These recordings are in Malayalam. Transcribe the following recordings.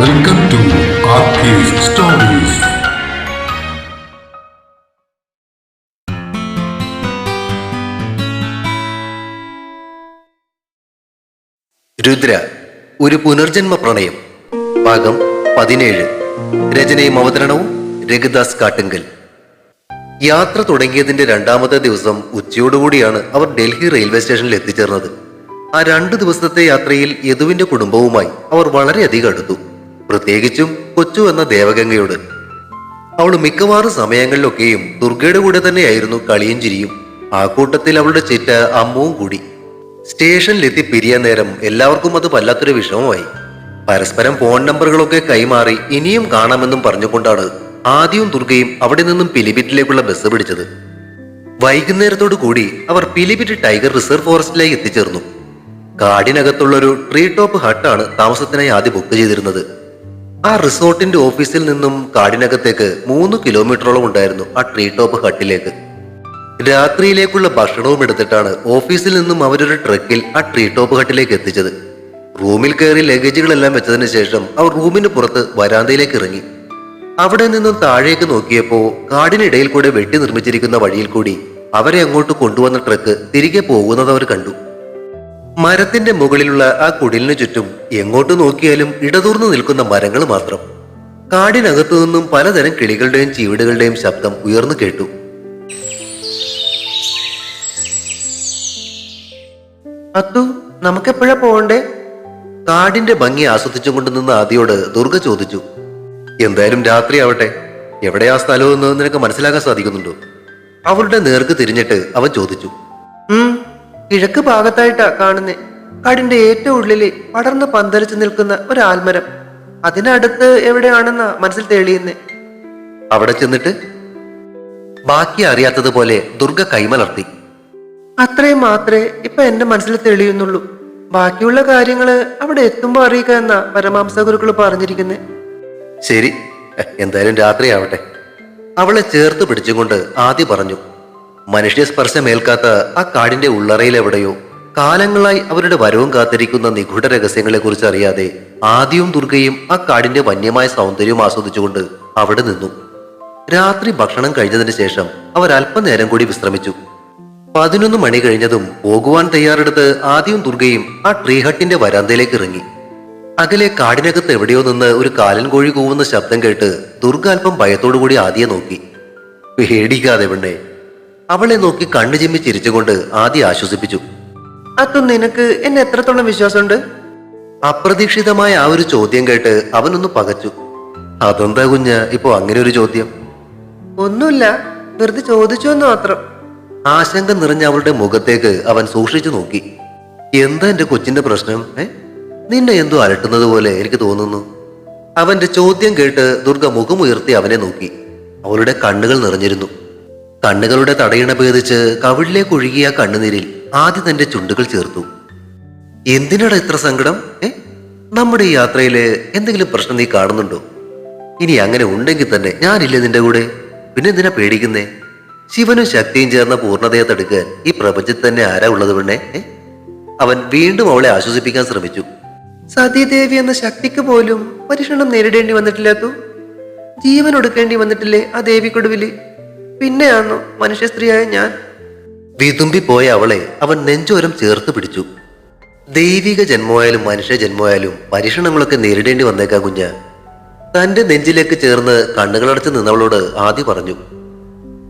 Welcome to stories. രുദ്ര ഒരു പുനർജന്മ പ്രണയം. ഭാഗം പതിനേഴ്. രചനയും അവതരണവും രഘുദാസ് കാട്ടുങ്കൽ. യാത്ര തുടങ്ങിയതിന്റെ രണ്ടാമത്തെ ദിവസം ഉച്ചയോടുകൂടിയാണ് അവർ ഡൽഹി റെയിൽവേ സ്റ്റേഷനിൽ എത്തിച്ചേർന്നത്. ആ രണ്ടു ദിവസത്തെ യാത്രയിൽ യദുവിന്റെ കുടുംബവുമായി അവർ വളരെയധികം അടുത്തു. പ്രത്യേകിച്ചും കൊച്ചു എന്ന ദേവഗംഗയോട്. അവൾ മിക്കവാറും സമയങ്ങളിലൊക്കെയും ദുർഗയുടെ കൂടെ തന്നെയായിരുന്നു കളിയും ചിരിയും. ആ കൂട്ടത്തിൽ അവളുടെ ചിറ്റ അമ്മുവും കൂടി. സ്റ്റേഷനിലെത്തി പിരിയ നേരം എല്ലാവർക്കും അത് വല്ലാത്തൊരു വിഷമമായി. പരസ്പരം ഫോൺ നമ്പറുകളൊക്കെ കൈമാറി ഇനിയും കാണാമെന്നും പറഞ്ഞുകൊണ്ടാണ് ആദ്യവും ദുർഗയും അവിടെ നിന്നും പിലിഭിറ്റിലേക്കുള്ള ബസ് പിടിച്ചത്. വൈകുന്നേരത്തോടു കൂടി അവർ പിലിഭിറ്റ് ടൈഗർ റിസർവ് ഫോറസ്റ്റിലേക്ക് എത്തിച്ചേർന്നു. കാടിനകത്തുള്ളൊരു ട്രീ ടോപ്പ് ഹട്ടാണ് താമസത്തിനായി ആദ്യം ബുക്ക് ചെയ്തിരുന്നത്. ആ റിസോർട്ടിന്റെ ഓഫീസിൽ നിന്നും കാടിനകത്തേക്ക് മൂന്ന് കിലോമീറ്ററോളം ഉണ്ടായിരുന്നു ആ ട്രീ ടോപ്പ് ഹട്ടിലേക്ക് രാത്രിയിലേക്കുള്ള ഭക്ഷണവും എടുത്തിട്ടാണ് ഓഫീസിൽ നിന്നും അവരൊരു ട്രക്കിൽ ആ ട്രീ ടോപ്പ് ഹട്ടിലേക്ക് എത്തിച്ചത്. റൂമിൽ കയറി ലഗേജുകളെല്ലാം വെച്ചതിന് ശേഷം അവർ റൂമിന് പുറത്ത് വരാന്തയിലേക്ക് ഇറങ്ങി. അവിടെ നിന്നും താഴേക്ക് നോക്കിയപ്പോ കാടിനിടയിൽ കൂടെ വെട്ടി നിർമ്മിച്ചിരിക്കുന്ന വഴിയിൽ കൂടി അവരെ അങ്ങോട്ട് കൊണ്ടുവന്ന ട്രക്ക് തിരികെ പോകുന്നത് അവർ കണ്ടു. മരത്തിന്റെ മുകളിലുള്ള ആ കുടിലിനു ചുറ്റും എങ്ങോട്ട് നോക്കിയാലും ഇടതൂർന്നു നിൽക്കുന്ന മരങ്ങൾ മാത്രം. കാടിനകത്തു നിന്നും പലതരം കിളികളുടെയും ചീവിടുകളുടെയും ശബ്ദം ഉയർന്നു കേട്ടു. അത്തു നമുക്കെപ്പോഴാ പോകണ്ടേ? കാടിന്റെ ഭംഗി ആസ്വദിച്ചും നിന്ന ആദിയോട് ദുർഗ ചോദിച്ചു. എന്തായാലും രാത്രി ആവട്ടെ. എവിടെയാ സ്ഥലം എന്ന് നിനക്ക് മനസ്സിലാക്കാൻ സാധിക്കുന്നുണ്ടോ? അവളുടെ നേർക്ക് തിരിഞ്ഞിട്ട് അവൻ ചോദിച്ചു. കിഴക്ക് ഭാഗത്തായിട്ടാ കാണുന്നേ. കാടിന്റെ ഏറ്റവും ഉള്ളിൽ പടർന്ന് പന്തലിച്ചു നിൽക്കുന്ന ഒരു ആൽമരം അതിനടുത്ത് എവിടെയാണെന്നാ മനസ്സിൽ തെളിയുന്നേ. അവിടെ ചെന്നിട്ട് ബാക്കി അറിയാത്തതുപോലെ ദുർഗ കൈമലർത്തി. അത്രയും മാത്രമേ ഇപ്പൊ എന്റെ മനസ്സിൽ തെളിയുന്നുള്ളൂ. ബാക്കിയുള്ള കാര്യങ്ങൾ അവിടെ എത്തുമ്പോ അറിയിക്കുക എന്നാ പരമാംസ ഗുരുക്കൾ പറഞ്ഞിരിക്കുന്നേ. ശരി എന്തായാലും രാത്രിയാവട്ടെ. അവളെ ചേർത്ത് പിടിച്ചുകൊണ്ട് ആദ്യ പറഞ്ഞു. മനുഷ്യ സ്പർശമേൽക്കാത്ത ആ കാടിന്റെ ഉള്ളറയിൽ എവിടെയോ കാലങ്ങളായി അവരുടെ വരവും കാത്തിരിക്കുന്ന നിഗൂഢ രഹസ്യങ്ങളെ കുറിച്ച് അറിയാതെ ആദ്യവും ദുർഗയും ആ കാടിന്റെ വന്യമായ സൗന്ദര്യവും ആസ്വദിച്ചുകൊണ്ട് അവിടെ നിന്നു. രാത്രി ഭക്ഷണം കഴിഞ്ഞതിന് ശേഷം അവർ അല്പനേരം കൂടി വിശ്രമിച്ചു. പതിനൊന്ന് മണി കഴിഞ്ഞതും പോകുവാൻ തയ്യാറെടുത്ത് ആദ്യവും ദുർഗയും ആ ട്രീ ഹട്ടിന്റെ വരാന്തയിലേക്ക് ഇറങ്ങി. അകലെ കാടിനകത്ത് എവിടെയോ നിന്ന് ഒരു കാലൻ കോഴി കൂവുന്ന ശബ്ദം കേട്ട് ദുർഗ അല്പം ഭയത്തോടുകൂടി ആദ്യം നോക്കി. പേടിക്കാതെ പെണ്ണേ അവളെ നോക്കി കണ്ണു ചിമ്മി ചിരിച്ചുകൊണ്ട് ആദ്യ ആശ്വസിപ്പിച്ചു. അതു നിനക്ക് എന്നെ എത്രത്തോളം വിശ്വാസമുണ്ട്? അപ്രതീക്ഷിതമായ ആ ഒരു ചോദ്യം കേട്ട് അവനൊന്ന് പകച്ചു. അതെന്താ കുഞ്ഞ? ഇപ്പോ അങ്ങനെ ഒരു ചോദ്യം? ഒന്നുമില്ല. വെറുതെ ചോദിച്ചു എന്ന് മാത്രം. ആശങ്ക നിറഞ്ഞ അവളുടെ മുഖത്തേക്ക് അവൻ സൂക്ഷിച്ചു നോക്കി. എന്താ എന്റെ കൊച്ചിന്റെ പ്രശ്നം? ഏ? നിന്നെ എന്തോ അലട്ടുന്നത് പോലെ എനിക്ക് തോന്നുന്നു. അവന്റെ ചോദ്യം കേട്ട് ദുർഗ മുഖമുയർത്തി അവനെ നോക്കി. അവളുടെ കണ്ണുകൾ നിറഞ്ഞിരുന്നു. കണ്ണുകളുടെ തടയിണ ഭേദിച്ച് കവിളിലേക്ക് ഒഴുകിയ കണ്ണുനീരിൽ ആദ്യം തന്റെ ചുണ്ടുകൾ ചേർത്തു. എന്തിനാണ് ഇത്ര സങ്കടം? ഏ? നമ്മുടെ ഈ യാത്രയിൽ എന്തെങ്കിലും പ്രശ്നം നീ കാണുന്നുണ്ടോ? ഇനി അങ്ങനെ ഉണ്ടെങ്കിൽ തന്നെ ഞാനില്ല നിന്റെ കൂടെ? പിന്നെ എന്തിനാ പേടിക്കുന്നേ? ശിവനും ശക്തിയും ചേർന്ന പൂർണതയെ തടുക്കാൻ ഈ പ്രപഞ്ചത്തിൽ തന്നെ ആരാ ഉള്ളത് പെണ്ണെ? അവൻ വീണ്ടും അവളെ ആശ്വസിപ്പിക്കാൻ ശ്രമിച്ചു. സതീദേവി എന്ന ശക്തിക്ക് പോലും പരീക്ഷണം നേരിടേണ്ടി വന്നിട്ടില്ലാത്തു ജീവൻ ഒടുക്കേണ്ടി വന്നിട്ടില്ലേ ആ ദേവിക്കൊടുവിൽ? പിന്നെയാണോ മനുഷ്യ സ്ത്രീയായ ഞാൻ. വിതുമ്പിപ്പോയ അവളെ അവൻ നെഞ്ചോരം ചേർത്ത് പിടിച്ചു. ദൈവിക ജന്മമായാലും മനുഷ്യ ജന്മമായാലും പരീക്ഷണങ്ങളൊക്കെ നേരിടേണ്ടി വന്നേക്കാം കുഞ്ഞ. തന്റെ നെഞ്ചിലേക്ക് ചേർന്ന് കണ്ണുകളടച്ച് നിന്നവളോട് ആദ്യ പറഞ്ഞു.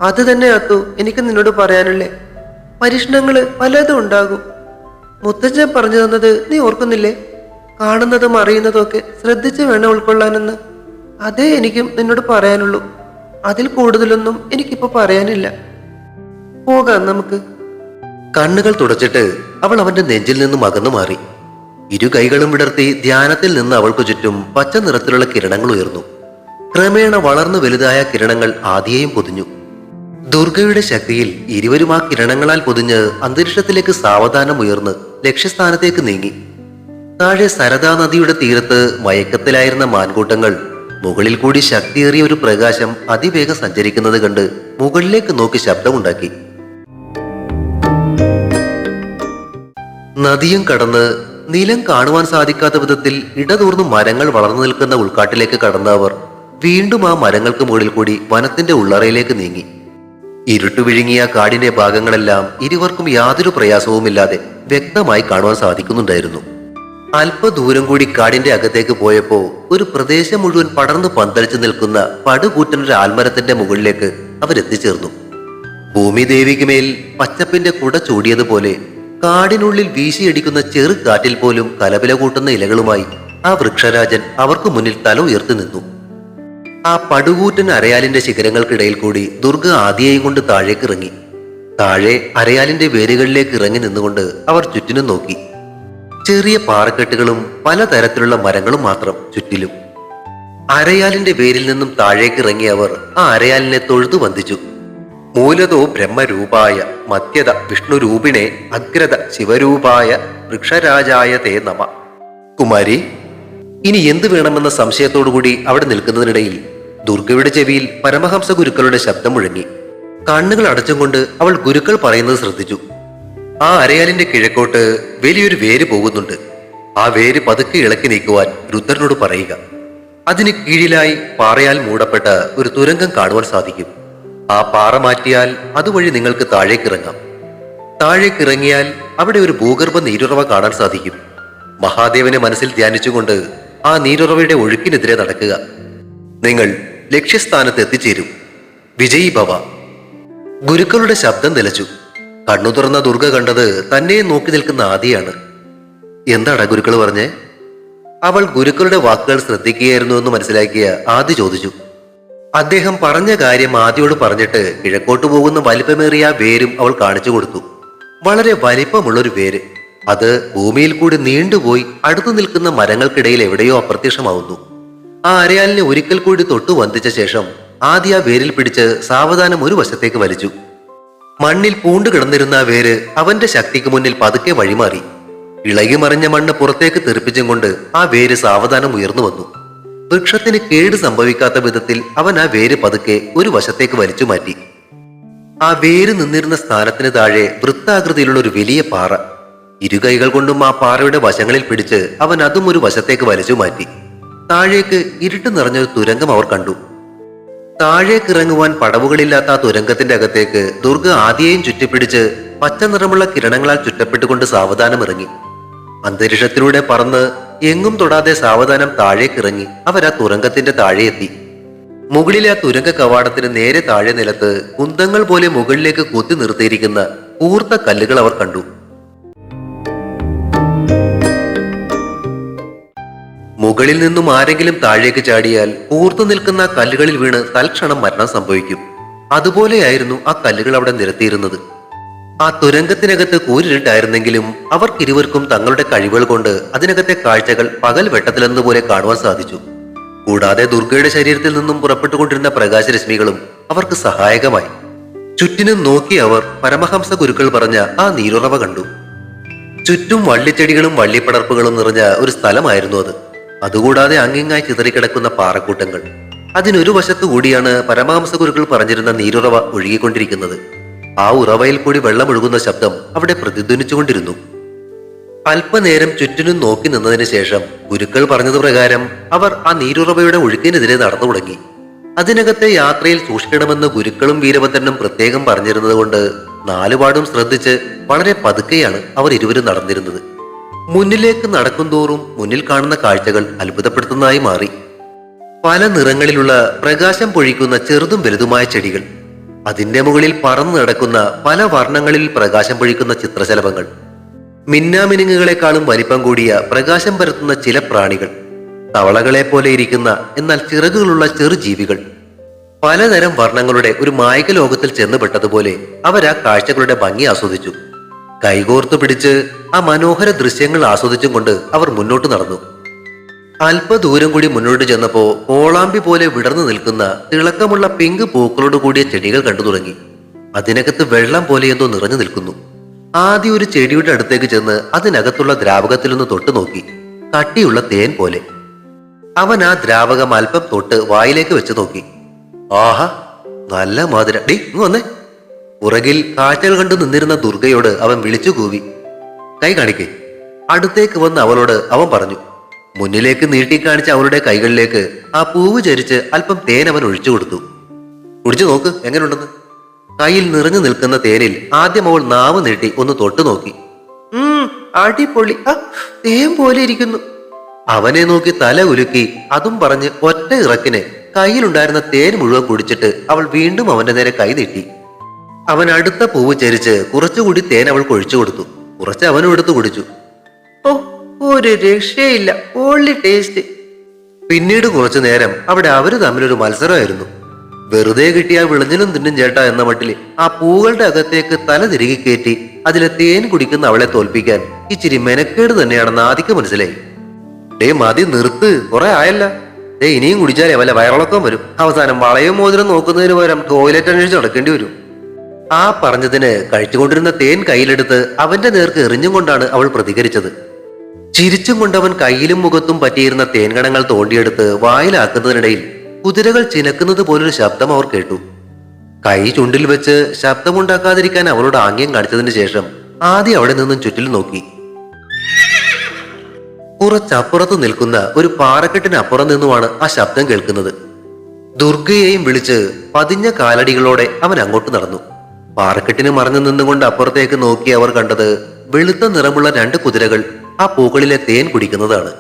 അത് തന്നെ അത്തു എനിക്ക് നിന്നോട് പറയാനുള്ളേ. പരീക്ഷണങ്ങൾ പലതും ഉണ്ടാകും. മുത്തച്ഛൻ പറഞ്ഞു തന്നത് നീ ഓർക്കുന്നില്ലേ? കാണുന്നതും അറിയുന്നതും ഒക്കെ ശ്രദ്ധിച്ച് വേണം ഉൾക്കൊള്ളാനെന്ന്. അതേ എനിക്കും നിന്നോട് പറയാനുള്ളൂ. അതിൽ കൂടുതലൊന്നും എനിക്കിപ്പോ പറയാനില്ല. പോകാം നമുക്ക്. കണ്ണുകൾ തുടച്ചിട്ട് അവൾ അവന്റെ നെഞ്ചിൽ നിന്നും അകന്നു മാറി. ഇരു കൈകളും വിടർത്തി ധ്യാനത്തിൽ നിന്ന് അവൾക്കു ചുറ്റും പച്ച നിറത്തിലുള്ള കിരണങ്ങൾ ഉയർന്നു. ക്രമേണ വളർന്നു വലുതായ കിരണങ്ങൾ ആദ്യേയും പൊതിഞ്ഞു. ദുർഗയുടെ ശക്തിയിൽ ഇരുവരും ആ കിരണങ്ങളാൽ പൊതിഞ്ഞ് അന്തരീക്ഷത്തിലേക്ക് സാവധാനം ഉയർന്ന് ലക്ഷ്യസ്ഥാനത്തേക്ക് നീങ്ങി. താഴെ സരദാ നദിയുടെ തീരത്ത് മയക്കത്തിലായിരുന്ന മാൻകൂട്ടങ്ങൾ മുകളിൽ കൂടി ശക്തിയേറിയ ഒരു പ്രകാശം അതിവേഗം സഞ്ചരിക്കുന്നത് കണ്ട് മുകളിലേക്ക് നോക്കി ശബ്ദമുണ്ടാക്കി. നദിയും കടന്ന് നിലം കാണുവാൻ സാധിക്കാത്ത വിധത്തിൽ ഇടതൂർന്ന് മരങ്ങൾ വളർന്നു നിൽക്കുന്ന ഉൾക്കാട്ടിലേക്ക് കടന്ന അവർ വീണ്ടും ആ മരങ്ങൾക്ക് മുകളിൽ കൂടി വനത്തിന്റെ ഉള്ളറയിലേക്ക് നീങ്ങി. ഇരുട്ടു വിഴുങ്ങിയ കാടിന്റെ ഭാഗങ്ങളെല്ലാം ഇരുവർക്കും യാതൊരു പ്രയാസവുമില്ലാതെ വ്യക്തമായി കാണുവാൻ സാധിക്കുന്നുണ്ടായിരുന്നു. അല്പദൂരം കൂടി കാടിന്റെ അകത്തേക്ക് പോയപ്പോ ഒരു പ്രദേശം മുഴുവൻ പടർന്നു പന്തലിച്ചു നിൽക്കുന്ന പടുകൂറ്റൻ ഒരു ആൽമരത്തിന്റെ മുകളിലേക്ക് അവരെത്തിച്ചേർന്നു. ഭൂമിദേവിക്ക് മേൽ പച്ചപ്പിന്റെ കുട ചൂടിയതുപോലെ കാടിനുള്ളിൽ വീശിയടിക്കുന്ന ചെറു കാറ്റിൽ പോലും കലപില കൂട്ടുന്ന ഇലകളുമായി ആ വൃക്ഷരാജൻ അവർക്ക് മുന്നിൽ തല ഉയർത്തി നിന്നു. ആ പടുകൂറ്റൻ അരയാലിന്റെ ശിഖരങ്ങൾക്കിടയിൽ കൂടി ദുർഗ ആദിയെയും കൊണ്ട് താഴേക്ക് ഇറങ്ങി താഴെ അരയാലിന്റെ വേരുകളിലേക്ക് ഇറങ്ങി നിന്നുകൊണ്ട് അവർ ചുറ്റിനും നോക്കി. ചെറിയ പാറക്കെട്ടുകളും പലതരത്തിലുള്ള മരങ്ങളും മാത്രം ചുറ്റിലും. അരയാലിന്റെ വേരിൽ നിന്നും താഴേക്ക് ഇറങ്ങിയ അവർ ആ അരയാലിനെ തൊഴുതു വന്ദിച്ചു. മൂലതോ ബ്രഹ്മരൂപായ മധ്യത വിഷ്ണുരൂപിണെ അഗ്രത ശിവരൂപായ വൃക്ഷരാജായ തേ നമ. കുമാരി ഇനി എന്തു വേണമെന്ന സംശയത്തോടുകൂടി അവിടെ നിൽക്കുന്നതിനിടയിൽ ദുർഗയുടെ ചെവിയിൽ പരമഹംസ ഗുരുക്കളുടെ ശബ്ദം മുഴങ്ങി. കണ്ണുകൾ അടച്ചുകൊണ്ട് അവൾ ഗുരുക്കൾ പറയുന്നത് ശ്രദ്ധിച്ചു. ആ അരയാലിന്റെ കിഴക്കോട്ട് വലിയൊരു വേര് പോകുന്നുണ്ട്. ആ വേര് പതുക്കെ ഇളക്കി നീക്കുവാൻ രുദ്രനോട് പറയുക അതിന് കീഴിലായി പാറയാൽ മൂടപ്പെട്ട ഒരു തുരങ്കം കാണുവാൻ സാധിക്കും. ആ പാറ മാറ്റിയാൽ അതുവഴി നിങ്ങൾക്ക് താഴേക്കിറങ്ങാം താഴേക്കിറങ്ങിയാൽ അവിടെ ഒരു ഭൂഗർഭ നീരുറവ കാണാൻ സാധിക്കും. മഹാദേവനെ മനസ്സിൽ ധ്യാനിച്ചുകൊണ്ട് ആ നീരുറവയുടെ ഒഴുക്കിനെതിരെ നടക്കുക. നിങ്ങൾ ലക്ഷ്യസ്ഥാനത്ത് എത്തിച്ചേരും. വിജയി ഭവ ഗുരുക്കളുടെ ശബ്ദം നിലച്ചു. കണ്ണു തുറന്ന ദുർഗ കണ്ടത് തന്നെ നോക്കി നിൽക്കുന്ന ആദിയാണ്. എന്താണ് ഗുരുക്കൾ പറഞ്ഞേ? അവൾ ഗുരുക്കളുടെ വാക്കുകൾ ശ്രദ്ധിക്കുകയായിരുന്നു എന്ന് മനസ്സിലാക്കിയ ആദി ചോദിച്ചു. അദ്ദേഹം പറഞ്ഞ കാര്യം ആദിയോട് പറഞ്ഞിട്ട് കിഴക്കോട്ട് പോകുന്ന വലിപ്പമേറിയ വേരും അവൾ കാണിച്ചു കൊടുത്തു. വളരെ വലിപ്പമുള്ളൊരു വേര്. അത് ഭൂമിയിൽ കൂടി നീണ്ടുപോയി അടുത്തു നിൽക്കുന്ന മരങ്ങൾക്കിടയിൽ എവിടെയോ അപ്രത്യക്ഷമാവുന്നു. ആ അരയാലിനെ ഒരിക്കൽ കൂടി തൊട്ടു വന്ദിച്ച ശേഷം ആദ്യ വേരിൽ പിടിച്ച് സാവധാനം ഒരു വശത്തേക്ക് വലിച്ചു. മണ്ണിൽ പൂണ്ടു കിടന്നിരുന്ന വേര് അവന്റെ ശക്തിക്ക് മുന്നിൽ പതുക്കെ വഴിമാറി. ഇളകി മറിഞ്ഞ മണ്ണ് പുറത്തേക്ക് തെറിപ്പിച്ചും കൊണ്ട് ആ വേര് സാവധാനം ഉയർന്നു വന്നു. വൃക്ഷത്തിന് കേട് സംഭവിക്കാത്ത വിധത്തിൽ അവൻ ആ വേര് പതുക്കെ ഒരു വശത്തേക്ക് വലിച്ചു മാറ്റി. ആ വേര് നിന്നിരുന്ന സ്ഥാനത്തിന് താഴെ വൃത്താകൃതിയിലുള്ള ഒരു വലിയ പാറ. ഇരുകൈകൾ കൊണ്ടും ആ പാറയുടെ വശങ്ങളിൽ പിടിച്ച് അവൻ അതും ഒരു വശത്തേക്ക് വലിച്ചു മാറ്റി. താഴേക്ക് ഇരുട്ട് നിറഞ്ഞൊരു തുരങ്കം അവർ കണ്ടു. താഴേക്ക് ഇറങ്ങുവാൻ പടവുകളില്ലാത്ത തുരങ്കത്തിന്റെ അകത്തേക്ക് ദുർഗ ആദ്യയും ചുറ്റിപ്പിടിച്ച് പച്ച നിറമുള്ള കിരണങ്ങളാൽ ചുറ്റപ്പെട്ടുകൊണ്ട് സാവധാനം ഇറങ്ങി അന്തരീക്ഷത്തിലൂടെ പറന്ന് എങ്ങും തൊടാതെ സാവധാനം താഴേക്കിറങ്ങി അവർ ആ തുരങ്കത്തിന്റെ താഴെ എത്തി മുകളിലെ ആ തുരങ്ക കവാടത്തിന് നേരെ താഴെ നിലത്ത് കുന്തങ്ങൾ പോലെ മുകളിലേക്ക് കുത്തി നിർത്തിയിരിക്കുന്ന കൂർത്ത കല്ലുകൾ അവർ കണ്ടു. മുകളിൽ നിന്നും ആരെങ്കിലും താഴേക്ക് ചാടിയാൽ ഊർത്തു നിൽക്കുന്ന കല്ലുകളിൽ വീണ് തൽക്ഷണം മരണം സംഭവിക്കും. അതുപോലെയായിരുന്നു ആ കല്ലുകൾ അവിടെ നിരത്തിയിരുന്നത്. ആ തുരങ്കത്തിനകത്ത് കൂരിരുട്ടായിരുന്നെങ്കിലും അവർക്കിരുവർക്കും തങ്ങളുടെ കഴിവുകൾ കൊണ്ട് അതിനകത്തെ കാഴ്ചകൾ പകൽ വെട്ടത്തിലെന്നപോലെ കാണുവാൻ സാധിച്ചു. കൂടാതെ ദുർഗയുടെ ശരീരത്തിൽ നിന്നും പുറപ്പെട്ടുകൊണ്ടിരുന്ന പ്രകാശരശ്മികളും അവർക്ക് സഹായകമായി. ചുറ്റിനും നോക്കി അവർ പരമഹംസ ഗുരുക്കൾ പറഞ്ഞ ആ നീരുറവ കണ്ടു. ചുറ്റും വള്ളിച്ചെടികളും വള്ളിപ്പടർപ്പുകളും നിറഞ്ഞ ഒരു സ്ഥലമായിരുന്നു അത്. അതുകൂടാതെ അങ്ങിങ്ങായി ചിതറിക്കിടക്കുന്ന പാറക്കൂട്ടങ്ങൾ. അതിനൊരു വശത്തു കൂടിയാണ് പരമഹംസ ഗുരുക്കൾ പറഞ്ഞിരുന്ന നീരുറവ ഒഴുകിക്കൊണ്ടിരിക്കുന്നത്. ആ ഉറവയിൽ കൂടി വെള്ളമൊഴുകുന്ന ശബ്ദം അവിടെ പ്രതിധ്വനിച്ചുകൊണ്ടിരുന്നു. അല്പനേരം ചുറ്റിനും നോക്കി നിന്നതിന് ശേഷം ഗുരുക്കൾ പറഞ്ഞത് പ്രകാരം അവർ ആ നീരുറവയുടെ ഒഴുക്കിനെതിരെ നടന്നു തുടങ്ങി. അതിനകത്തെ യാത്രയിൽ സൂക്ഷിക്കണമെന്ന് ഗുരുക്കളും വീരഭദ്രനും പ്രത്യേകം പറഞ്ഞിരുന്നത് കൊണ്ട് നാലുപാടും ശ്രദ്ധിച്ച് വളരെ പതുക്കെയാണ് അവർ ഇരുവരും നടന്നിരുന്നത്. മുന്നിലേക്ക് നടക്കുന്തോറും മുന്നിൽ കാണുന്ന കാഴ്ചകൾ അത്ഭുതപ്പെടുത്തുന്നതായി മാറി. പല നിറങ്ങളിലുള്ള പ്രകാശം പൊഴിക്കുന്ന ചെറുതും വലുതുമായ ചെടികൾ അതിന്റെ മുകളിൽ പറന്നു നടക്കുന്ന പല വർണങ്ങളിൽ പ്രകാശം പൊഴിക്കുന്ന ചിത്രശലഭങ്ങൾ മിന്നാമിനുങ്ങുകളെക്കാളും വലിപ്പം കൂടിയ പ്രകാശം പരത്തുന്ന ചില പ്രാണികൾ തവളകളെ പോലെ ഇരിക്കുന്ന എന്നാൽ ചിറകുകളുള്ള ചെറു ജീവികൾ. പലതരം വർണങ്ങളുടെ ഒരു മായക ലോകത്തിൽ ചെന്നുപെട്ടതുപോലെ അവർ ആ കാഴ്ചകളുടെ ഭംഗി ആസ്വദിച്ചു. കൈകോർത്തു പിടിച്ച് ആ മനോഹര ദൃശ്യങ്ങൾ ആസ്വദിച്ചും കൊണ്ട് അവർ മുന്നോട്ട് നടന്നു. അല്പദൂരം കൂടി മുന്നോട്ട് ചെന്നപ്പോൾ കോളാമ്പി പോലെ വിടർന്നു നിൽക്കുന്ന തിളക്കമുള്ള പിങ്ക് പൂക്കളോട് കൂടിയ ചെടികൾ കണ്ടു തുടങ്ങി. അതിനകത്ത് വെള്ളം പോലെ എന്തോ നിറഞ്ഞു നിൽക്കുന്നു. ആദ്യം ഒരു ചെടിയുടെ അടുത്തേക്ക് ചെന്ന് അതിനകത്തുള്ള ദ്രാവകത്തിലൊന്ന് തൊട്ടു നോക്കി. കട്ടിയുള്ള തേൻ പോലെ. അവൻ ആ ദ്രാവകം അല്പം തൊട്ട് വായിലേക്ക് വെച്ച് നോക്കി. ആഹാ നല്ല മാതിര ഡേ ഇങ്ങ് വന്നേ. പുറകിൽ കാറ്റൽ കണ്ടു നിന്നിരുന്ന ദുർഗയോട് അവൻ വിളിച്ചു കൂവി. കൈ കാണിക്കേ. അടുത്തേക്ക് വന്ന് അവളോട് അവൻ പറഞ്ഞു മുന്നിലേക്ക് നീട്ടിക്കാണിച്ച അവളുടെ കൈകളിലേക്ക് ആ പൂവ് ചരിച്ച് അല്പം തേൻ അവൻ ഒഴിച്ചു കൊടുത്തു. കുടിച്ചു നോക്ക് എങ്ങനെയുണ്ടെന്ന് കയ്യിൽ നിറഞ്ഞു നിൽക്കുന്ന തേനിൽ ആദ്യം അവൾ നാവ് നീട്ടി ഒന്ന് തൊട്ടു നോക്കി. അടിപൊളി. തേൻ പോലെ ഇരിക്കുന്നു. അവനെ നോക്കി തല ഉലുക്കി അതും പറഞ്ഞ് ഒറ്റ ഇറക്കിന് കയ്യിലുണ്ടായിരുന്ന തേൻ മുഴുവൻ കുടിച്ചിട്ട് അവൾ വീണ്ടും അവന്റെ നേരെ കൈ നീട്ടി. അവൻ അടുത്ത പൂവ് ചരിച്ച് കുറച്ചുകൂടി തേൻ അവൾ കൊഴിച്ചു കൊടുത്തു. കുറച്ച് അവനും എടുത്തു കുടിച്ചു. ഓ ഒരു രക്ഷയില്ല. Only taste. പിന്നീട് കുറച്ചു നേരം അവിടെ അവർ തമ്മിലൊരു മത്സരമായിരുന്നു. വെറുതെ കിട്ടിയ വിളഞ്ഞിലും തിന്നും ചേട്ടാ എന്ന മട്ടിൽ ആ പൂകളുടെ അകത്തേക്ക് തല തിരികെ കയറ്റി അതിലെ തേൻ കുടിക്കുന്ന അവളെ തോൽപ്പിക്കാൻ ഇച്ചിരി മെനക്കേട് തന്നെയാണെന്ന് ആദ്യം മനസ്സിലായി. ഡേ മതി നിർത്ത്. കുറെ ആയല്ല. ഡേ ഇനിയും കുടിച്ചാലേ വല്ല വയറിളക്കം വരും. അവസാനം വളയും മോതിരം നോക്കുന്നതിന് പകരം ടോയ്ലറ്റ് അന്വേഷിച്ച് നടക്കേണ്ടി വരും. ആ പറഞ്ഞതിന് കഴിച്ചുകൊണ്ടിരുന്ന തേൻ കയ്യിലെടുത്ത് അവന്റെ നേർക്ക് എറിഞ്ഞും കൊണ്ടാണ് അവൾ പ്രതികരിച്ചത്. ചിരിച്ചും കൊണ്ടവൻ കയ്യിലും മുഖത്തും പറ്റിയിരുന്ന തേൻകണങ്ങൾ തോണ്ടിയെടുത്ത് വായിലാക്കുന്നതിനിടയിൽ കുതിരകൾ ചിനക്കുന്നത് പോലൊരു ശബ്ദം അവർ കേട്ടു. കൈ ചുണ്ടിൽ വെച്ച് ശബ്ദമുണ്ടാക്കാതിരിക്കാൻ അവളോട് ആംഗ്യം കാണിച്ചതിന് ശേഷം ആദ്യം അവിടെ നിന്നും ചുറ്റിൽ നോക്കി. കുറച്ചപ്പുറത്ത് നിൽക്കുന്ന ഒരു പാറക്കെട്ടിനപ്പുറം നിന്നുമാണ് ആ ശബ്ദം കേൾക്കുന്നത്. ദുർഗയെയും വിളിച്ച് പതിഞ്ഞ കാലടികളോടെ അവൻ അങ്ങോട്ട് നടന്നു. പാറക്കെട്ടിന് മറഞ്ഞു നിന്നുകൊണ്ട് അപ്പുറത്തേക്ക് നോക്കി അവർ കണ്ടത് വെളുത്ത നിറമുള്ള രണ്ട് കുതിരകൾ ആ പൂക്കളിലെ തേൻ കുടിക്കുന്നതാണ്.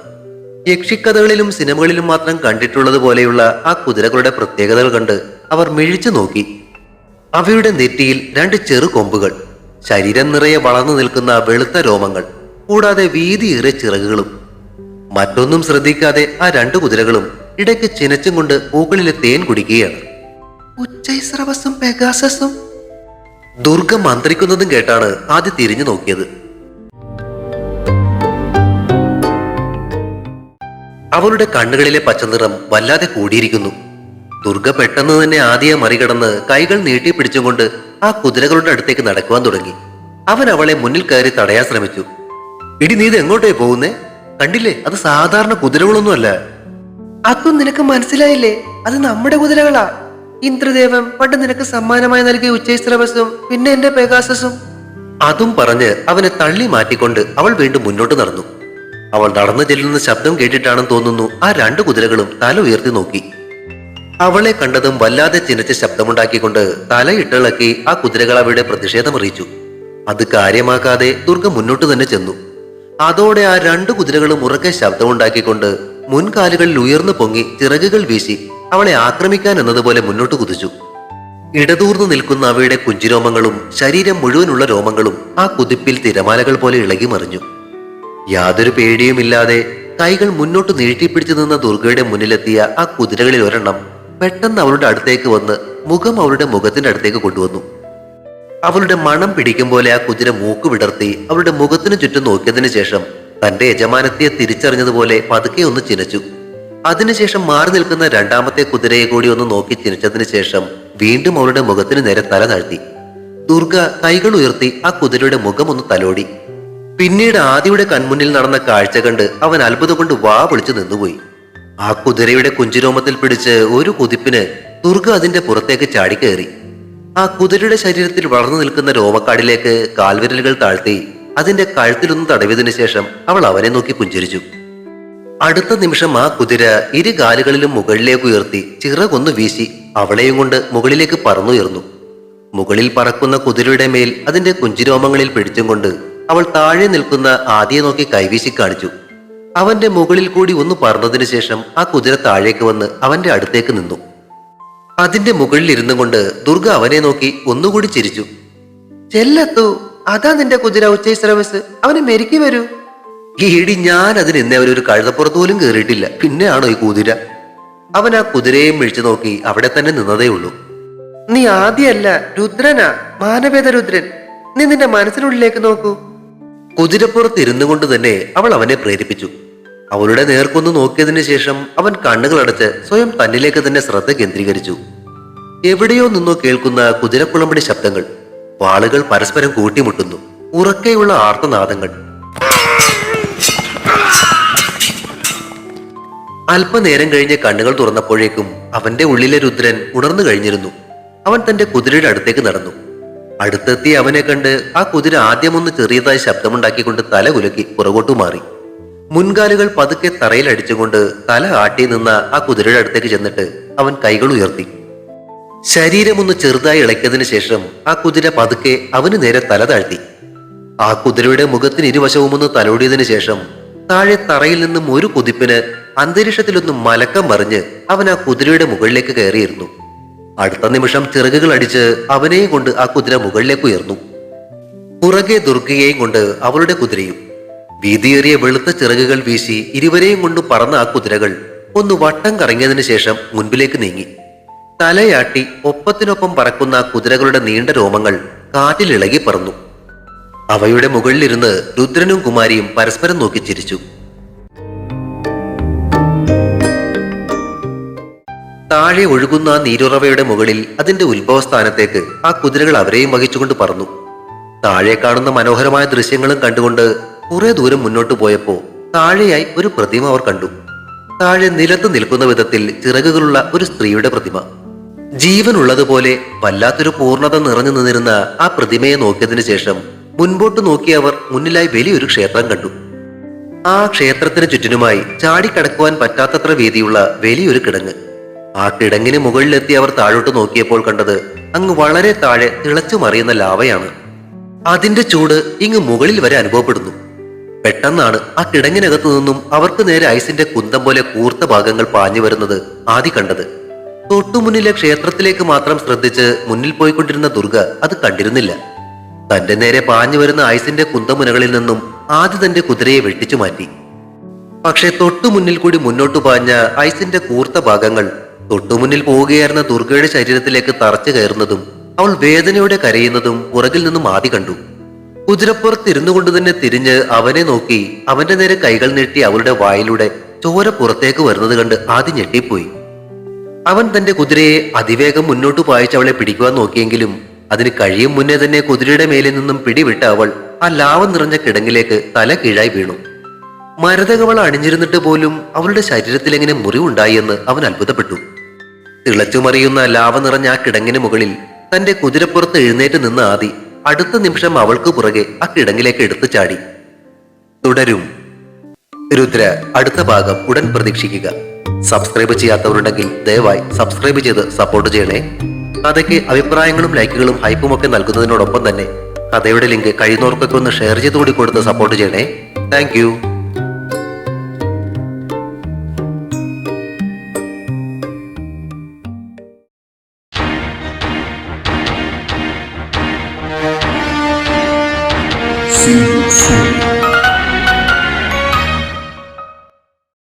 യക്ഷിക്കഥകളിലും സിനിമകളിലും മാത്രം കണ്ടിട്ടുള്ളത് പോലെയുള്ള ആ കുതിരകളുടെ പ്രത്യേകതകൾ കണ്ട് അവർ മിഴിച്ചു നോക്കി. അവയുടെ നെറ്റിയിൽ രണ്ട് ചെറു കൊമ്പുകൾ ശരീരം നിറയെ വളർന്നു നിൽക്കുന്ന വെളുത്ത രോമങ്ങൾ കൂടാതെ വീതിയേറിയ ചിറകുകളും. മറ്റൊന്നും ശ്രദ്ധിക്കാതെ ആ രണ്ട് കുതിരകളും ഇടയ്ക്ക് ചിനച്ചും കൊണ്ട് പൂക്കളിലെ തേൻ കുടിക്കുകയാണ്. ഉച്ചൈസ്രവസും പെഗാസസും ദുർഗ മന്ത്രിക്കുന്നതും കേട്ടാണ് ആദ്യം തിരിഞ്ഞു നോക്കിയത്. അവളുടെ കണ്ണുകളിലെ പച്ചനിറം വല്ലാതെ കൂടിയിരിക്കുന്നു. ദുർഗ പെട്ടെന്ന് തന്നെ ആദ്യം മറികടന്ന് കൈകൾ നീട്ടി പിടിച്ചുകൊണ്ട് ആ കുതിരകളുടെ അടുത്തേക്ക് നടക്കുവാൻ തുടങ്ങി. അവൻ അവളെ മുന്നിൽ കയറി തടയാൻ ശ്രമിച്ചു. ഇടി നീ ഇത് എങ്ങോട്ടേ പോകുന്നേ? കണ്ടില്ലേ അത് സാധാരണ കുതിരകളൊന്നുമല്ല. അതും നിനക്ക് മനസ്സിലായില്ലേ? അത് നമ്മുടെ കുതിരകളാ. ഇന്ദ്രദേവൻ പണ്ട് നിനക്ക് സമ്മാനമായി നൽകിയ ഉച്ചൈസ്രവസും പിന്നെ എന്റെ പെഗാസസും. അതും പറഞ്ഞ് അവനെ തള്ളി മാറ്റിക്കൊണ്ട് അവൾ വീണ്ടും മുന്നോട്ട് നടന്നു. അവൾ നടന്നു ചെല്ലുന്ന ശബ്ദം കേട്ടിട്ടാണെന്ന് തോന്നുന്നു ആ രണ്ട് കുതിരകളും തല ഉയർത്തി നോക്കി. അവളെ കണ്ടതും വല്ലാതെ ചിനച്ച ശബ്ദമുണ്ടാക്കിക്കൊണ്ട് തലയിട്ടിളക്കി ആ കുതിരകൾ അവയുടെ പ്രതിഷേധം അറിയിച്ചു. അത് കാര്യമാക്കാതെ ദുർഗ മുന്നോട്ട് തന്നെ ചെന്നു. അതോടെ ആ രണ്ട് കുതിരകളും ഉറക്കെ ശബ്ദമുണ്ടാക്കിക്കൊണ്ട് മുൻകാലുകളിൽ ഉയർന്നു പൊങ്ങി ചിറകുകൾ വീശി അവളെ ആക്രമിക്കാൻ എന്നതുപോലെ മുന്നോട്ട് കുതിച്ചു. ഇടതൂർന്നു നിൽക്കുന്ന അവയുടെ കുഞ്ചിരോമങ്ങളും ശരീരം മുഴുവനുള്ള രോമങ്ങളും ആ കുതിപ്പിൽ തിരമാലകൾ പോലെ ഇളകി മറിഞ്ഞു. യാതൊരു പേടിയുമില്ലാതെ കൈകൾ മുന്നോട്ട് നീട്ടിപ്പിടിച്ചു നിന്ന ദുർഗയുടെ മുന്നിലെത്തിയ ആ കുതിരകളിൽ ഒരെണ്ണം പെട്ടെന്ന് അവളുടെ അടുത്തേക്ക് വന്ന് മുഖം അവളുടെ മുഖത്തിന്റെ അടുത്തേക്ക് കൊണ്ടുവന്നു. അവളുടെ മണം പിടിക്കും പോലെ ആ കുതിര മൂക്ക് വിടർത്തി അവളുടെ മുഖത്തിനു ചുറ്റും നോക്കിയതിനു ശേഷം തന്റെ യജമാനത്തെ തിരിച്ചറിഞ്ഞതുപോലെ പതുക്കെ ഒന്ന് ചിനച്ചു. അതിനുശേഷം മാറി നിൽക്കുന്ന രണ്ടാമത്തെ കുതിരയെ കൂടി ഒന്ന് നോക്കി ചിരിച്ചതിന് ശേഷം വീണ്ടും അവളുടെ മുഖത്തിന് നേരെ തല താഴ്ത്തി. ദുർഗ കൈകൾ ഉയർത്തി ആ കുതിരയുടെ മുഖം ഒന്ന് തലോടി. പിന്നീട് ആദിയുടെ കൺമുന്നിൽ നടന്ന കാഴ്ച കണ്ട് അവൻ അത്ഭുതം കൊണ്ട് വാ വിളിച്ചു നിന്നുപോയി. ആ കുതിരയുടെ കുഞ്ചിരോമത്തിൽ പിടിച്ച് ഒരു കുതിപ്പിന് ദുർഗ അതിന്റെ പുറത്തേക്ക് ചാടിക്കയറി ആ കുതിരയുടെ ശരീരത്തിൽ വളർന്നു നിൽക്കുന്ന രോമക്കാടിലേക്ക് കാൽവിരലുകൾ താഴ്ത്തി അതിന്റെ കഴുത്തിലൊന്ന് തടവിയതിനു ശേഷം അവൾ അവനെ നോക്കി പുഞ്ചിരിച്ചു. അടുത്ത നിമിഷം ആ കുതിര ഇരു കാലുകളിലും മുകളിലേക്ക് ഉയർത്തി ചിറകൊന്ന് വീശി അവളെയും കൊണ്ട് മുകളിലേക്ക് പറന്നുയർന്നു. മുകളിൽ പറക്കുന്ന കുതിരയുടെ മേൽ അതിന്റെ കുഞ്ചിരോമങ്ങളിൽ പിടിച്ചും കൊണ്ട് അവൾ താഴെ നിൽക്കുന്ന ആദ്യം നോക്കി കൈവീശി കാണിച്ചു. അവന്റെ മുകളിൽ കൂടി ഒന്ന് പറന്നതിന് ശേഷം ആ കുതിര താഴേക്ക് വന്ന് അവന്റെ അടുത്തേക്ക് നിന്നു. അതിന്റെ മുകളിൽ ഇരുന്നു കൊണ്ട് ദുർഗ അവനെ നോക്കി ഒന്നുകൂടി ചിരിച്ചു. ചെല്ലത്തു അതാ നിന്റെ കുതിര ഉച്ചൈസ്രവസ് അവനെ മെരുക്കി വരൂ. ഈടി ഞാൻ അതിന് ഇന്നേ ഒരു കഴുതപ്പുറത്ത് പോലും കയറിയിട്ടില്ല പിന്നെയാണോ ഈ കുതിര? അവൻ ആ കുതിരയെയും വിളിച്ചു നോക്കി അവിടെ തന്നെ നിന്നതേ ഉള്ളൂ. നീ ആദ്യമല്ല രുദ്രനാ മാനവേദ രുദ്രൻ. നീ നിന്റെ മനസ്സിനുള്ളിലേക്ക് നോക്കൂ. കുതിരപ്പുറത്ത് ഇരുന്നു കൊണ്ട് തന്നെ അവൾ അവനെ പ്രേരിപ്പിച്ചു. അവളുടെ നേർക്കൊന്ന് നോക്കിയതിന് ശേഷം അവൻ കണ്ണുകളടച്ച് സ്വയം തന്നിലേക്ക് തന്നെ ശ്രദ്ധ കേന്ദ്രീകരിച്ചു. എവിടെയോ നിന്നോ കേൾക്കുന്ന കുതിരക്കുളമ്പടി ശബ്ദങ്ങൾ വാളുകൾ പരസ്പരം കൂട്ടിമുട്ടുന്നു. ഉറക്കെയുള്ള ആർത്തനാദങ്ങൾ. അല്പനേരം കഴിഞ്ഞ് കണ്ണുകൾ തുറന്നപ്പോഴേക്കും അവന്റെ ഉള്ളിലെ രുദ്രൻ ഉണർന്നു കഴിഞ്ഞിരുന്നു. അവൻ തന്റെ കുതിരയുടെ അടുത്തേക്ക് നടന്നു. അടുത്തെത്തി അവനെ കണ്ട് ആ കുതിര ആദ്യമൊന്ന് ചെറിയതായി ശബ്ദമുണ്ടാക്കിക്കൊണ്ട് തല കുലുക്കി പുറകോട്ടു മാറി. മുൻകാലുകൾ പതുക്കെ തറയിൽ അടിച്ചുകൊണ്ട് തല ആട്ടി നിന്ന ആ കുതിരയുടെ അടുത്തേക്ക് ചെന്നിട്ട് അവൻ കൈകൾ ഉയർത്തി. ശരീരമൊന്ന് ചെറുതായി ഇളക്കിയതിനു ശേഷം ആ കുതിര പതുക്കെ അവന് നേരെ തല താഴ്ത്തി. ആ കുതിരയുടെ മുഖത്തിന് ഇരുവശവും ഒന്ന് തലോടിയതിനു ശേഷം താഴെ തറയിൽ നിന്നും ഒരു കുതിപ്പിന് അന്തരീക്ഷത്തിലൊന്നും മലക്കം മറിഞ്ഞ് അവൻ ആ കുതിരയുടെ മുകളിലേക്ക് കയറിയിരുന്നു. അടുത്ത നിമിഷം ചിറകുകൾ അടിച്ച് അവനെയും കൊണ്ട് ആ കുതിര മുകളിലേക്ക് ഉയർന്നു. പുറകെ ദുർഗയെയും കൊണ്ട് അവളുടെ കുതിരയും. വീതിയേറിയ വെളുത്ത ചിറകുകൾ വീശി ഇരുവരെയും കൊണ്ട് പറന്ന ആ കുതിരകൾ ഒന്ന് വട്ടം കറങ്ങിയതിനു ശേഷം മുൻപിലേക്ക് നീങ്ങി. തലയാട്ടി ഒപ്പത്തിനൊപ്പം പറക്കുന്ന കുതിരകളുടെ നീണ്ട രോമങ്ങൾ കാറ്റിലിളകി പറന്നു. അവയുടെ മുകളിലിരുന്ന് രുദ്രനും കുമാരിയും പരസ്പരം നോക്കി ചിരിച്ചു. താഴെ ഒഴുകുന്ന നീരുറവയുടെ മുകളിൽ അതിന്റെ ഉത്ഭവസ്ഥാനത്തേക്ക് ആ കുതിരകൾ അവരെയും വഹിച്ചുകൊണ്ട് പറന്നു. താഴെ കാണുന്ന മനോഹരമായ ദൃശ്യങ്ങളും കണ്ടുകൊണ്ട് കുറെ ദൂരം മുന്നോട്ട് പോയപ്പോൾ താഴെയായി ഒരു പ്രതിമ അവർ കണ്ടു. താഴെ നിലത്ത് നിൽക്കുന്ന വിധത്തിൽ ചിറകുകളുള്ള ഒരു സ്ത്രീയുടെ പ്രതിമ. ജീവനുള്ളതുപോലെ വല്ലാത്തൊരു പൂർണത നിറഞ്ഞു നിന്നിരുന്ന ആ പ്രതിമയെ നോക്കിയതിനു ശേഷം മുൻപോട്ട് നോക്കിയവർ മുന്നിലായി വലിയൊരു ക്ഷേത്രം കണ്ടു. ആ ക്ഷേത്രത്തിന് ചുറ്റിനുമായി ചാടിക്കടക്കുവാൻ പറ്റാത്തത്ര വീതിയുള്ള വലിയൊരു കിടങ്ങ്. ആ കിടങ്ങിന് മുകളിലെത്തി അവർ താഴോട്ട് നോക്കിയപ്പോൾ കണ്ടത് അങ്ങ് വളരെ താഴെ തിളച്ചു മറിയുന്ന ലാവയാണ്. അതിന്റെ ചൂട് ഇങ്ങ് മുകളിൽ വരെ അനുഭവപ്പെടുന്നു. പെട്ടെന്നാണ് ആ കിടങ്ങിനകത്തു നിന്നും അവർക്ക് നേരെ ഐസിന്റെ കുന്തം പോലെ കൂർത്ത ഭാഗങ്ങൾ പാഞ്ഞു വരുന്നത് ആദ്യ കണ്ടത്. തൊട്ടുമുന്നിലെ ക്ഷേത്രത്തിലേക്ക് മാത്രം ശ്രദ്ധിച്ച് മുന്നിൽ പോയിക്കൊണ്ടിരുന്ന ദുർഗ അത് കണ്ടിരുന്നില്ല. തന്റെ നേരെ പാഞ്ഞു വരുന്ന ഐസിന്റെ കുന്തമുനകളിൽ നിന്നും ആദ്യ തന്റെ കുതിരയെ വെട്ടിച്ചു മാറ്റി. പക്ഷേ തൊട്ടു മുന്നിൽ കൂടി മുന്നോട്ടു പാഞ്ഞ ഐസിന്റെ കൂർത്ത ഭാഗങ്ങൾ തൊട്ടുമുന്നിൽ പോവുകയായിരുന്ന ദുർഗയുടെ ശരീരത്തിലേക്ക് തറച്ചു കയറുന്നതും അവൾ വേദനയോടെ കരയുന്നതും പുറകിൽ നിന്നും ആദി കണ്ടു. കുതിരപ്പുറത്ത് ഇരുന്നു കൊണ്ട് തന്നെ തിരിഞ്ഞ് അവനെ നോക്കി അവന്റെ നേരെ കൈകൾ നീട്ടി അവളുടെ വായിലൂടെ ചോര പുറത്തേക്ക് വരുന്നത് കണ്ട് ആദ്യം ഞെട്ടിപ്പോയി. അവൻ തന്റെ കുതിരയെ അതിവേഗം മുന്നോട്ട് പായിച്ച് അവളെ പിടിക്കുവാൻ നോക്കിയെങ്കിലും അതിന് കഴിയും മുന്നേ തന്നെ കുതിരയുടെ മേലിൽ നിന്നും പിടിവിട്ട അവൾ ആ ലാവം നിറഞ്ഞ കിടങ്ങിലേക്ക് തല കീഴായി വീണു. മരതകവൾ അണിഞ്ഞിരുന്നിട്ട് പോലും അവളുടെ ശരീരത്തിൽ എങ്ങനെ മുറിവുണ്ടായി എന്ന് അവൻ അത്ഭുതപ്പെട്ടു. തിളച്ചുമറിയുന്ന ലാവ നിറഞ്ഞ ആ കിടങ്ങിന് മുകളിൽ തന്റെ കുതിരപ്പുറത്ത് എഴുന്നേറ്റ് നിന്ന ആദി അടുത്ത നിമിഷം അവൾക്ക് പുറകെ ആ കിടങ്ങിലേക്ക് എടുത്തു ചാടി. തുടരും. രുദ്ര അടുത്ത ഭാഗം ഉടൻ പ്രതീക്ഷിക്കുക. സബ്സ്ക്രൈബ് ചെയ്യാത്തവരുണ്ടെങ്കിൽ ദയവായി സബ്സ്ക്രൈബ് ചെയ്ത് സപ്പോർട്ട് ചെയ്യണേ. കഥയ്ക്ക് അഭിപ്രായങ്ങളും ലൈക്കുകളും ഹൈപ്പും ഒക്കെ നൽകുന്നതിനോടൊപ്പം തന്നെ കഥയുടെ ലിങ്ക് കഴിയുന്നവർക്കൊക്കെ ഒന്ന് ഷെയർ ചെയ്ത് കൂടി കൊടുത്ത് സപ്പോർട്ട് ചെയ്യണേ. താങ്ക്